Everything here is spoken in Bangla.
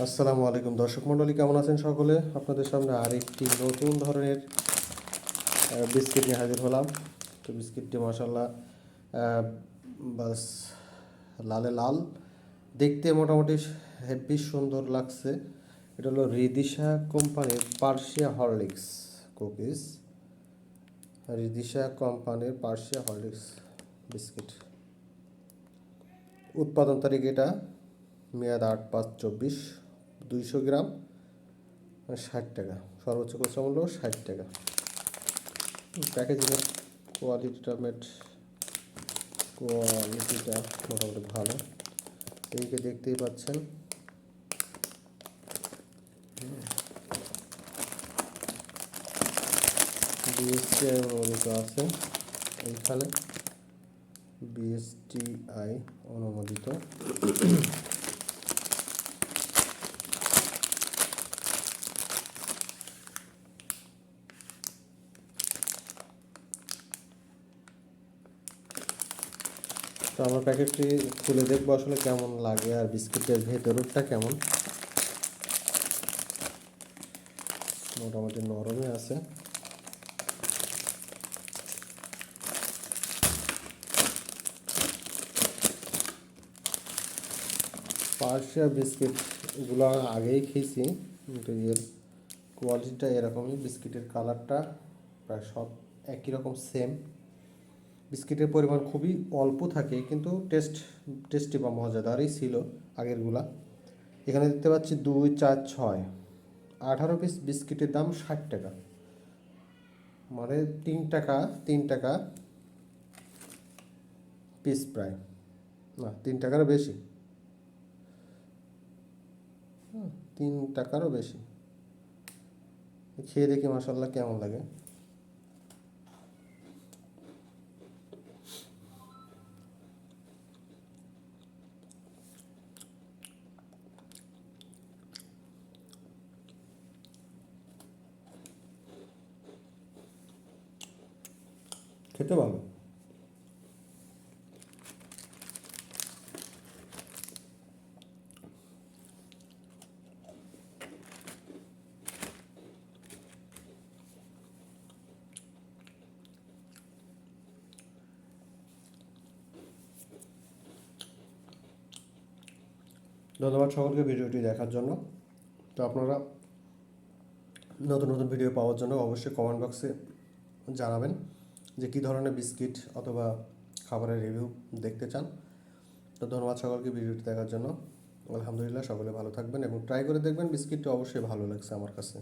আসসালামু আলাইকুম দর্শক মণ্ডলী, কেমন আছেন সকলে? আপনাদের সামনে আরেকটি নতুন ধরনের বিস্কিট নিয়ে হাজির হলাম। তো বিস্কিটটি মাসাল্লাহ বাস, লালে লাল। দেখতে মোটামুটি হেভি সুন্দর লাগছে। এটা হলো রিদিশা কোম্পানির পার্সিয়া হরলিক্স কুকিজ। রিদিশা কোম্পানির পার্সিয়া হরলিক্স বিস্কিট। উৎপাদন তারিখ এটা, মেয়াদ আট পাঁচ চব্বিশ। দুইশো গ্রাম ষাট টাকা। সর্বোচ্চ খুচরা মূল্য ষাট টাকা। প্যাকেজিংয়ের কোয়ালিটিটা, মেট কোয়ালিটিটা মোটামুটি ভালো। এইকে দেখতেই পাচ্ছেন। বিএসটিআই অনুমোদিত আছে এইখানে। বিএসটিআই অনুমোদিত। তো আমরা প্যাকেটটি খুলে দেখব আসলে কেমন লাগে আর বিস্কিটের ভেতরটা কেমন। মোটামুটি নরমে আছে। পার্সিয়া বিস্কিটগুলো আগেই খেয়েছি, কিন্তু এর কোয়ালিটিটা এরকমই, বিস্কিটের কালারটা প্রায় সব একই রকম সেম বিস্কিটের পরিমাণ খুবই অল্প থাকে, কিন্তু টেস্ট, টেস্টি বা মজাদারই ছিল আগেরগুলা। এখানে দেখতে পাচ্ছি দুই, চার, ছয়। আঠারো পিস বিস্কিটের দাম ষাট টাকা। মানে তিন টাকা তিন টাকা পিস প্রায়। না, তিন টাকারও বেশি। তিন টাকারও বেশি। খেয়ে দেখি মাসাল্লাহ কেমন লাগে। খেতে ভালো ধন্যবাদ সকলকে ভিডিওটি দেখার জন্য। তো আপনারা নতুন নতুন ভিডিও পাওয়ার জন্য অবশ্যই কমেন্ট বক্সে জানাবেন। যে কী ধরনের বিস্কিট অথবা খাবারের রিভিউ দেখতে চান, তো ধন্যবাদ সকলকে ভিডিওটি দেখার জন্য। আলহামদুলিল্লাহ, সকলে ভালো থাকবেন এবং ট্রাই করে দেখবেন বিস্কিটটা অবশ্যই ভালো লাগছে আমার কাছে।